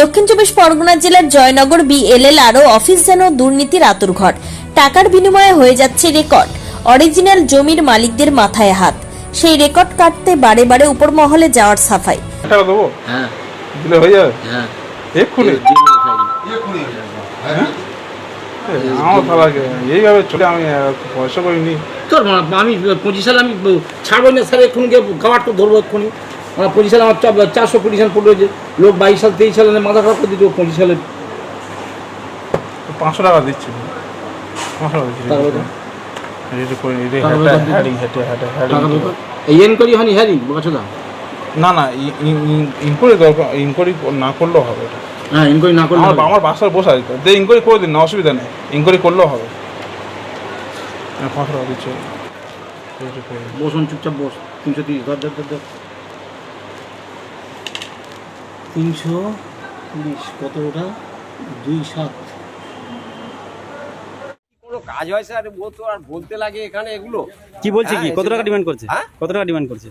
দক্ষিণ চব্বিশ পরগনা জেলার জয়নগর বিএলএল আরও অফিস যেন দুর্নীতির আতুরঘর টাকার বিনিময়ে হয়ে যাচ্ছে রেকর্ড। অরিজিনাল জমির মালিকদের মাথায় হাত। সেই রেকর্ড কাটতে বারে বারে উপর মহলে যাওয়ার সাফাই। হ্যাঁ। দিলে হয়ে যাবে? হ্যাঁ। এক্ষুনি? আমার তাহলে এইভাবে চলে আমি পয়সা করিনি। তোর আমি পঁচিশ সালে আমি ছাড়বো না স্যার এক্ষুনি গিয়ে গাওয়াট করে ধরবো এক্ষুনি। আমার পঁচিশ সালে আমার চারশো পজিশন পড়ল যে লোক বাইশ সাল তেইশ সালে মাথা খারাপ করে দিত পঁচিশ সালে। পাঁচশো টাকা দিচ্ছি। এনকোয়ারি হয়নি হ্যারি বছর না না ইনকোয়ারি দরকার ইনকোয়ারি না করলেও হবে এটা। হ্যাঁ না করলে আমার বসে আছে। ইনকোয়ারি করে দিন না অসুবিধা নেই। ইনকোয়ারি করলেও হবে। হ্যাঁ, পাঁচশো টাকা দিচ্ছে। বসুন চুপচাপ বস। তিনশো তিরিশ ধর ধর ধর ধর। তিনশো বিশ কত ওটা দুই সাত। কোনো কাজ হয় স্যার? ও তো আর বলতে লাগে এখানে এগুলো। কি বলছে কি? কত টাকা ডিমান্ড করছে? হ্যাঁ? কত টাকা ডিমান্ড করছে?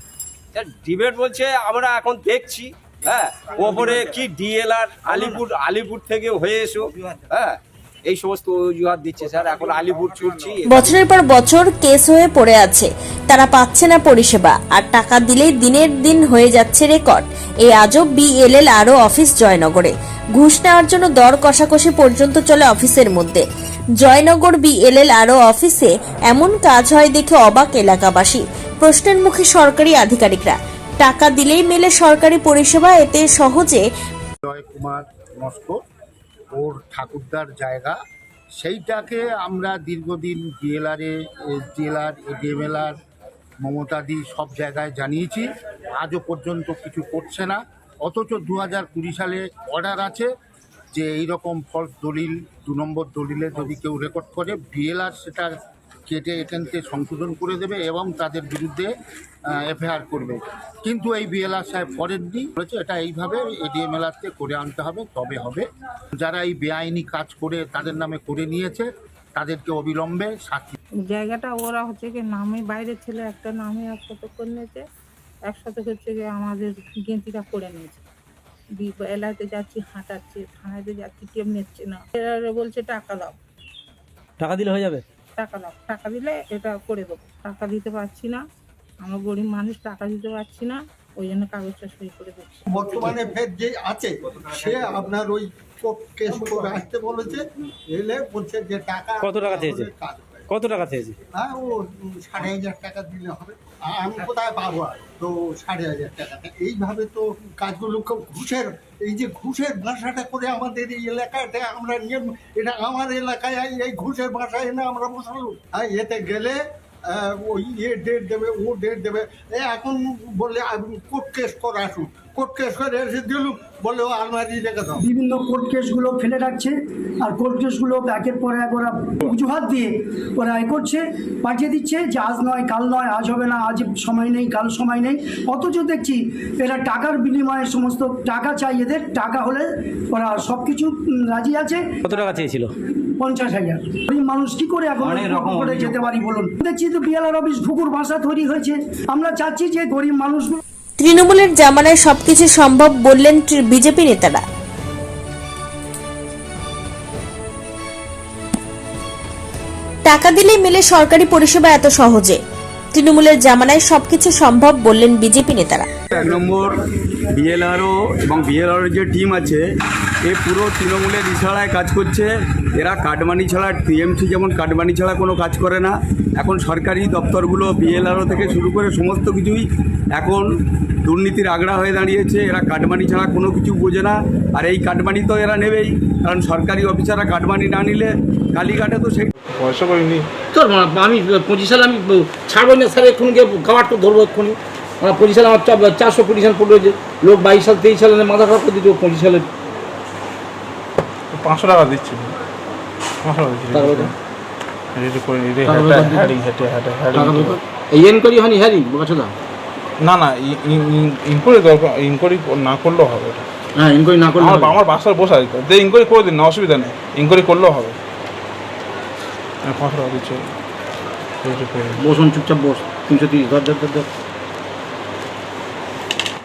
স্যার ডিবেট বলছে আমরা এখন দেখছি হ্যাঁ? ওপরে কি ডিএলআর আলিপুর আলিপুর থেকে হয়ে এসো হ্যাঁ? এই সমস্ত অজুহাত দিচ্ছে স্যার। এখন আলিপুর ছুটছি। বছরের পর বছর কেস হয়ে পড়ে আছে। তারা পাচ্ছে না পরিষেবা আর টাকা দিলেই দিনের দিন হয়ে যাচ্ছে রেকর্ড। এই আজব বিএলএল আরও অফিস জয়নগরে। ঘুষ নেওয়ার জন্য দর কষাকষি পর্যন্ত চলে অফিসের মধ্যে। জয়নগর বিএলএল আরও অফিসে এমন কাজ হয় দেখে অবাক এলাকাবাসী। প্রশ্নের মুখে সরকারি আধিকারিকরা। টাকা দিলেই মেলে সরকারি পরিষেবা এতে সহজে জয় কুমার নস্কর ওর ঠাকুরদার জায়গা। সেইটাকে আমরা দীর্ঘদিন বিএলআরে জেলার এডিএমএলআর, মমতাদি সব জায়গায় জানিয়েছি। আজও পর্যন্ত কিছু করছে না। অথচ দু হাজার কুড়ি সালে অর্ডার আছে যে এইরকম ফলস দলিল, দু নম্বর দলিলে যদি কেউ রেকর্ড করে বিএলআর সেটা কেটে থেকে সংশোধন করে দেবে এবং তাদের বিরুদ্ধে এফআইআর করবে। কিন্তু এই বিএলআর সাহেব করেননি। বলেছে এটা এইভাবে এডিএমএলআরতে করে আনতে হবে তবে হবে। যারা এই বেআইনি কাজ করে তাদের নামে করে নিয়েছে তাদেরকে অবিলম্বে শাস্তি জায়গাটা ওরা হচ্ছে কি নামে বাইরের ছেলে একটা নামে একসাথে করে নিয়েছে। একসাথে হচ্ছে কি আমাদের গেঁতিটা করে নিয়েছে। এলাকাতে যাচ্ছি হাঁটাচ্ছি থানাতে যাচ্ছি কেউ নিচ্ছে না। এরা বলছে টাকা দাও। টাকা দিলে হয়ে যাবে? টাকা দাও। টাকা দিলে এটা করে দেবো। টাকা দিতে পারছি না। আমরা গরিব মানুষ টাকা দিতে পারছি না। ওই জন্য কাগজটা সই করে দিচ্ছি। বর্তমানে ফের যে আছে সে আপনার ওই কেস করে আসতে বলেছে। এলে বলছে যে টাকা কত টাকা চেয়েছে? কত টাকা চেয়েছে? হ্যাঁ ও সাড়ে হাজার টাকা দিলে হবে। আমি কোথায় পাবো আর? তো সাড়ে হাজার টাকাটা এইভাবে তো কাজগুলো ঘুষের, এই যে ঘুষের ভাষাটা করে আমাদের এই এলাকাতে আমরা নিয়ে এটা আমার এলাকায় এই- ঘুষের ভাষা এনে আমরা বসালো এতে গেলে ওই ইয়ে ডেট দেবে ও ডেট দেবে। এ এখন বলে কোর্ট কেস করে আসুন। কোর্ট কেস করে এসে দিলুম বলে ও আলমারি রেখে দাও। বিভিন্ন কোর্ট কেসগুলো ফেলে রাখছে আর কোর্ট কেসগুলো একের পর এক ওরা অজুহাত দিয়ে ওরা এ করছে পাঠিয়ে দিচ্ছে যে আজ নয় কাল নয় আজ হবে না আজ সময় নেই কাল সময় নেই। অথচ দেখছি এরা টাকার বিনিময়ে সমস্ত টাকা চাই এদের টাকা হলে ওরা সব কিছু রাজি আছে। কত টাকা চেয়েছিল? পঞ্চাশ হাজার। মানুষ কি করে এখন করে যেতে পারি বলুন? দেখছি তো বিএলআর অফিস ঘুকুর ভাষা তৈরি হয়েছে। আমরা চাচ্ছি যে গরিব মানুষগুলো তৃণমূলের জামানায় সবকিছু সম্ভব বললেন বিজেপি নেতারা। টাকা দিলেই মেলে সরকারি পরিষেবা এত সহজে। তৃণমূলের জামানায় সবকিছু সম্ভব বললেন বিজেপি নেতারা। এক নম্বর বিএলআরও এবং বিএলআরও যে টিম আছে এ পুরো তৃণমূলের ইশারায় কাজ করছে। এরা কাটমানি ছাড়া টিএমসি যেমন কাটমানি ছাড়া কোনো কাজ করে না এখন সরকারি দপ্তরগুলো বিএলআরও থেকে শুরু করে সমস্ত কিছুই এখন দুর্নীতির আগড়া হয়ে দাঁড়িয়েছে। এরা কাটমানি ছাড়া কোনো কিছু বোঝে না। আর এই কাটমানি তো এরা নেবেই কারণ সরকারি অফিসাররা কাটমানি না নিলে কালীঘাটে তো সেই পয়সা করিনি তোর আমি পঁচিশ সালে আমি ছাড়বো না স্যার এক্ষুনি গিয়ে গাওয়াট করে ধরবো এক্ষুনি। আমার পঁচিশ সালে আমার চারশো সাল পড়ল যে লোক বাইশ সাল তেইশ সালে মাথা খারাপ করে দিত পঁচিশ সালে। পাঁচশো টাকা দিচ্ছি হয়নি হ্যারি বছর না না ইনকোয়ারি দরকার ইনকোয়ারি না করলেও হবে। হ্যাঁ এনকোয়ারি না করলে আমার। বাসায় বসে আছে। ইনকোয়ারি করে দিন না অসুবিধা নেই। ইনকোয়ারি করলেও হবে। হ্যাঁ পাঁচশো টাকা দিচ্ছে করে দিন। বসুন চুপচাপ বস। তিনশো তিরিশ ধর ধর ধর ধর।